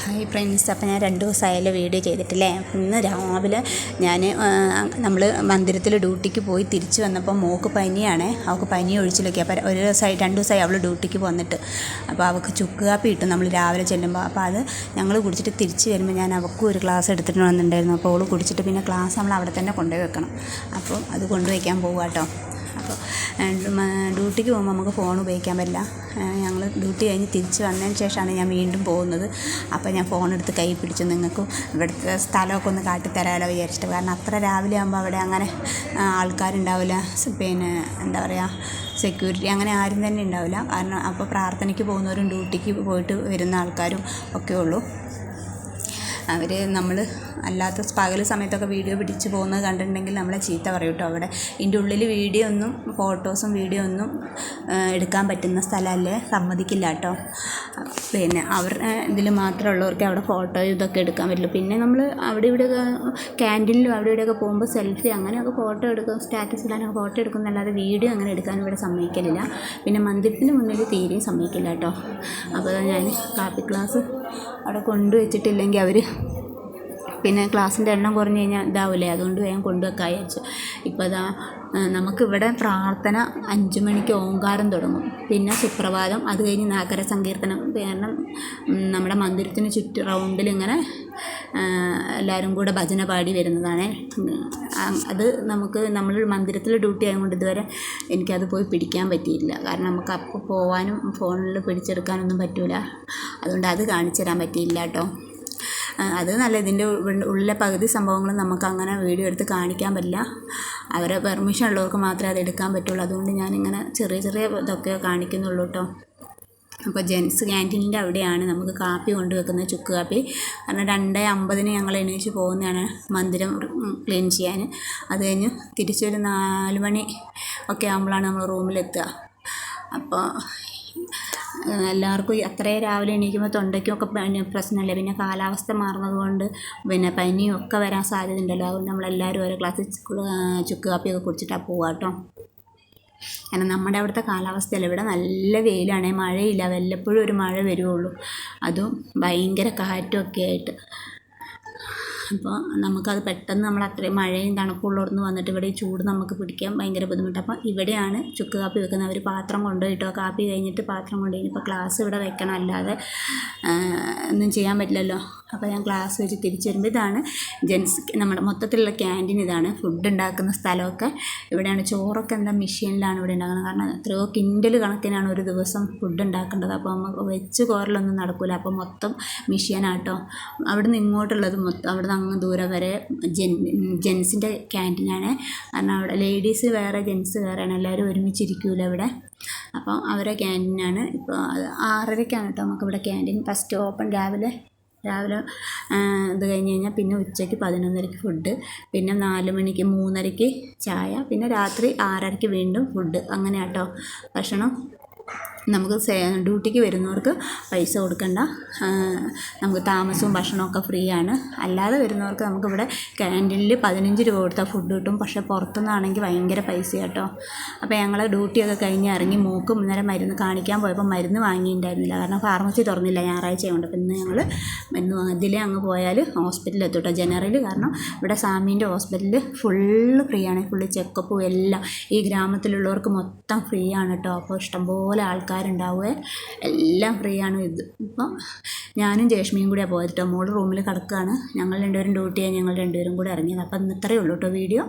Hi friends അപ്പോൾ ഞാൻ രണ്ട് ദിവസമായാലും വീഡിയോ ചെയ്തിട്ടില്ലേ? ഇന്ന് രാവിലെ ഞാൻ നമ്മൾ മന്ദിരത്തിൽ ഡ്യൂട്ടിക്ക് പോയി തിരിച്ചു വന്നപ്പോൾ മോക്ക് പനിയാണ്. അവൾക്ക് പനി ഒഴിച്ചിലൊക്കെ. അപ്പോൾ ഒരു ദിവസമായി രണ്ട് ദിവസമായി അവൾ ഡ്യൂട്ടിക്ക് വന്നിട്ട് അപ്പോൾ അവൾക്ക് ചുക്ക് കാപ്പി ഇട്ടു നമ്മൾ രാവിലെ ചെല്ലുമ്പോൾ. അപ്പോൾ അത് ഞങ്ങൾ കുടിച്ചിട്ട് തിരിച്ച് വരുമ്പോൾ ഞാൻ അവൾക്കും ഒരു ഗ്ലാസ് എടുത്തിട്ട് വന്നിട്ടുണ്ടായിരുന്നു അപ്പോൾ അവൾ കുടിച്ചിട്ട് പിന്നെ ക്ലാസ് നമ്മൾ അവിടെ തന്നെ കൊണ്ടുപോയി വെക്കണം. അപ്പോൾ അത് കൊണ്ടുവയ്ക്കാൻ പോകാം കേട്ടോ. അപ്പോൾ ഡ്യൂട്ടിക്ക് പോകുമ്പോൾ നമുക്ക് ഫോൺ ഉപയോഗിക്കാൻ പറ്റില്ല. ഞങ്ങൾ ഡ്യൂട്ടി കഴിഞ്ഞ് തിരിച്ച് വന്നതിന് ശേഷമാണ് ഞാൻ വീണ്ടും പോകുന്നത്. അപ്പോൾ ഞാൻ ഫോൺ എടുത്ത് കൈ പിടിച്ച് നിങ്ങൾക്ക് ഇവിടുത്തെ സ്ഥലമൊക്കെ ഒന്ന് കാട്ടിത്തരാമല്ലോ വിചാരിച്ചിട്ട്. കാരണം അത്ര രാവിലെ ആകുമ്പോൾ അവിടെ അങ്ങനെ ആൾക്കാരുണ്ടാവില്ല. പിന്നെ എന്താ പറയുക സെക്യൂരിറ്റി അങ്ങനെ ആരും തന്നെ ഉണ്ടാവില്ല. കാരണം അപ്പോൾ പ്രാർത്ഥനയ്ക്ക് പോകുന്നവരും ഡ്യൂട്ടിക്ക് പോയിട്ട് വരുന്ന ആൾക്കാരും ഒക്കെ ഉള്ളൂ. അവർ നമ്മൾ അല്ലാത്ത പകൽ സമയത്തൊക്കെ വീഡിയോ പിടിച്ച് പോകുന്നത് കണ്ടിട്ടുണ്ടെങ്കിൽ നമ്മളെ ചീത്ത പറയും കേട്ടോ. അവിടെ ഇതിന്റെ ഉള്ളിൽ വീഡിയോ ഒന്നും ഫോട്ടോസും വീഡിയോ ഒന്നും എടുക്കാൻ പറ്റുന്ന സ്ഥലമല്ലേ സമ്മതിക്കില്ല കേട്ടോ. പിന്നെ അവരുടെ ഇതിൽ മാത്രമേ ഉള്ളവർക്ക് അവിടെ ഫോട്ടോ ഇതൊക്കെ എടുക്കാൻ പറ്റുള്ളൂ പിന്നെ നമ്മൾ അവിടെ ഇവിടെ ക്യാന്റീനിലും അവിടെ ഇവിടെയൊക്കെ പോകുമ്പോൾ സെൽഫി അങ്ങനെയൊക്കെ ഫോട്ടോ എടുക്കും സ്റ്റാറ്റസ് ഇടാനൊക്കെ ഫോട്ടോ എടുക്കുന്നല്ലാതെ വീഡിയോ അങ്ങനെ എടുക്കാൻ ഇവിടെ സമ്മതിക്കലില്ല. പിന്നെ മന്ദിരത്തിന് മുന്നിൽ തീരെയും സമ്മതിക്കില്ല കേട്ടോ. അപ്പോൾ ഞാൻ കാപ്പി ക്ലാസ് അവിടെ കൊണ്ടുവച്ചിട്ടില്ലെങ്കിൽ അവർ പിന്നെ ക്ലാസ്സിന്റെ എണ്ണം കുറഞ്ഞു കഴിഞ്ഞാൽ ഇതാവില്ലേ അതുകൊണ്ട് വേഗം കൊണ്ടുവെക്കാൻ വിചാരിച്ചു. ഇപ്പോൾ ഇതാ നമുക്കിവിടെ പ്രാർത്ഥന അഞ്ച് മണിക്ക് ഓങ്കാരം തുടങ്ങും. പിന്നെ സുപ്രഭാതം അത് കഴിഞ്ഞ് നാഗര സങ്കീർത്തനം. കാരണം നമ്മുടെ മന്ദിരത്തിന് ചുറ്റും റൗണ്ടിൽ ഇങ്ങനെ എല്ലാവരും കൂടെ ഭജന പാടി വരുന്നതാണ്. അത് നമുക്ക് നമ്മൾ മന്ദിരത്തിൽ ഡ്യൂട്ടി ആയതുകൊണ്ട് ഇതുവരെ എനിക്കത് പോയി പിടിക്കാൻ പറ്റിയില്ല കാരണം നമുക്ക് അപ്പോൾ പോവാനും ഫോണിൽ പിടിച്ചെടുക്കാനൊന്നും പറ്റില്ല അതുകൊണ്ട് അത് കാണിച്ചു തരാൻ പറ്റിയില്ല കേട്ടോ. അത് നല്ല ഇതിന്റെ ഉള്ളിലെ പകുതി സംഭവങ്ങളും നമുക്ക് അങ്ങനെ വീഡിയോ എടുത്ത് കാണിക്കാൻ പറ്റില്ല. അവരെ പെർമിഷൻ ഉള്ളവർക്ക് മാത്രമേ അത് എടുക്കാൻ പറ്റുള്ളൂ. അതുകൊണ്ട് ഞാനിങ്ങനെ ചെറിയ ചെറിയ ഇതൊക്കെ കാണിക്കുന്നുള്ളൂ കേട്ടോ. അപ്പോൾ ജെൻസ് ക്യാന്റീനിന്റെ അവിടെയാണ് നമുക്ക് കാപ്പി കൊണ്ടുവെക്കുന്നത് ചുക്ക് കാപ്പി. കാരണം രണ്ട് അമ്പതിന് ഞങ്ങൾ എണീച്ച് പോകുന്നതാണ് മന്ദിരം ക്ലീൻ ചെയ്യാൻ. അത് കഴിഞ്ഞ് തിരിച്ചൊരു നാല് മണി ഒക്കെ ആകുമ്പോഴാണ് നമ്മൾ റൂമിലെത്തുക. അപ്പോൾ എല്ലാവർക്കും അത്രയും രാവിലെ എണീക്കുമ്പോൾ തൊണ്ടയ്ക്കൊക്കെ പിന്നെ പ്രശ്നമല്ലേ പിന്നെ കാലാവസ്ഥ മാറുന്നത് കൊണ്ട് പിന്നെ പനിയും ഒക്കെ വരാൻ സാധ്യത ഉണ്ടല്ലോ അതുകൊണ്ട് നമ്മളെല്ലാവരും ഓരോ ഗ്ലാസ് ചുക്ക് കാപ്പിയൊക്കെ കുടിച്ചിട്ടാണ് പോവുക കേട്ടോ കാരണം നമ്മുടെ അവിടുത്തെ കാലാവസ്ഥയല്ല? ഇവിടെ നല്ല വെയിലാണ്. മഴയില്ല. വല്ലപ്പോഴും ഒരു മഴ വരുള്ളൂ അതും ഭയങ്കര കാറ്റൊക്കെ ആയിട്ട്. അപ്പോൾ നമുക്കത് പെട്ടെന്ന് നമ്മൾ അത്രയും മഴയും തണുപ്പുള്ളടന്ന് വന്നിട്ട് ഇവിടെ ചൂട് നമുക്ക് പിടിക്കാൻ ഭയങ്കര ബുദ്ധിമുട്ട്. അപ്പോൾ ഇവിടെയാണ് ചുക്ക് കാപ്പി വെക്കുന്നത്. അവർ പാത്രം കൊണ്ടുപോയിട്ടോ? കാപ്പി കഴിഞ്ഞിട്ട് പാത്രം കൊണ്ടുപോയി. ഇപ്പോൾ ക്ലാസ് ഇവിടെ വെക്കണം. അല്ലാതെ ഒന്നും ചെയ്യാൻ പറ്റില്ലല്ലോ. അപ്പോൾ ഞാൻ ക്ലാസ് വെച്ച് തിരിച്ചു വരുമ്പോൾ ഇതാണ് ജെൻസ് നമ്മുടെ മൊത്തത്തിലുള്ള ക്യാന്റീൻ ഇതാണ്. ഫുഡ് ഉണ്ടാക്കുന്ന സ്ഥലമൊക്കെ. ഇവിടെയാണ് ചോറൊക്കെ എന്താ മെഷീനിലാണ് ഇവിടെ ഉണ്ടാക്കുന്നത്. കാരണം എത്രയോ കിൻഡൽ കണക്കിനാണ് ഒരു ദിവസം ഫുഡ് ഉണ്ടാക്കേണ്ടത്. അപ്പോൾ നമുക്ക് വെച്ച് കോരലൊന്നും നടക്കില്ല അപ്പോൾ മൊത്തം മെഷീനാട്ടോ. അവിടെ നിന്ന് ഇങ്ങോട്ടുള്ളത് മൊത്തം അവിടെ നിന്ന് അങ്ങ് ദൂരം വരെ ജെൻ ജെൻസിന്റെ ക്യാന്റീനാണ്. കാരണം അവിടെ ലേഡീസ് വേറെ ജെൻസ് വേറെയാണ് എല്ലാവരും ഒരുമിച്ചിരിക്കൂല ഇവിടെ. അപ്പോൾ അവരെ ക്യാന്റീനാണ്. ഇപ്പോൾ ആറരയ്ക്കാണ് കേട്ടോ നമുക്കിവിടെ ക്യാന്റീൻ. ഫസ്റ്റ് ഓപ്പൺ രാവിലെ രാവിലെ ഇത് കഴിഞ്ഞ് കഴിഞ്ഞാൽ പിന്നെ ഉച്ചയ്ക്ക് പതിനൊന്നരയ്ക്ക് ഫുഡ് പിന്നെ നാല് മണിക്ക് മൂന്നരയ്ക്ക് ചായ. പിന്നെ രാത്രി ആറരയ്ക്ക് വീണ്ടും ഫുഡ് അങ്ങനെ കേട്ടോ ഭക്ഷണം. നമുക്ക് ഡ്യൂട്ടിക്ക് വരുന്നവർക്ക് പൈസ കൊടുക്കണ്ട. നമുക്ക് താമസവും ഭക്ഷണമൊക്കെ ഫ്രീ ആണ് അല്ലാതെ വരുന്നവർക്ക് നമുക്കിവിടെ ക്യാന്റീനിൽ പതിനഞ്ച് രൂപ കൊടുത്താൽ ഫുഡ് കിട്ടും. പക്ഷേ പുറത്തുനിന്നാണെങ്കിൽ ഭയങ്കര പൈസ കേട്ടോ അപ്പോൾ ഞങ്ങൾ ഡ്യൂട്ടിയൊക്കെ കഴിഞ്ഞ് ഇറങ്ങി മൂക്കും ഇന്നലെ മരുന്ന് കാണിക്കാൻ പോയപ്പോൾ മരുന്ന് വാങ്ങിയിട്ടുണ്ടായിരുന്നില്ല. കാരണം ഫാർമസി തുറന്നില്ല ഞായറാഴ്ച കൊണ്ട് അപ്പോൾ ഇന്ന് ഞങ്ങൾ മരുന്ന് അതിലേ അങ്ങ് പോയാൽ ഹോസ്പിറ്റലിൽ എത്തും ജനറൽ കാരണം ഇവിടെ സാമീന്റെ ഹോസ്പിറ്റലിൽ ഫുള്ള് ഫ്രീ ആണ് ഫുള്ള് ചെക്കപ്പും എല്ലാം. ഈ ഗ്രാമത്തിലുള്ളവർക്ക് മൊത്തം ഫ്രീ ആണ് കേട്ടോ അപ്പോൾ ഇഷ്ടംപോലെ ആൾക്കാർ ആൾക്കാരുണ്ടാവുക. എല്ലാം ഫ്രീ ആണ് ഇത്. ഇപ്പം ഞാനും ജേഷ്മിയും കൂടിയാണ് പോയത് കേട്ടോ മോൾ റൂമിൽ കിടക്കുകയാണ് ഞങ്ങൾ രണ്ടുപേരും ഡ്യൂട്ടി ഞങ്ങൾ രണ്ടുപേരും കൂടി ഇറങ്ങിയത്. അപ്പം ഇന്ന് ഇത്രയേ ഉള്ളൂ കേട്ടോ വീഡിയോ.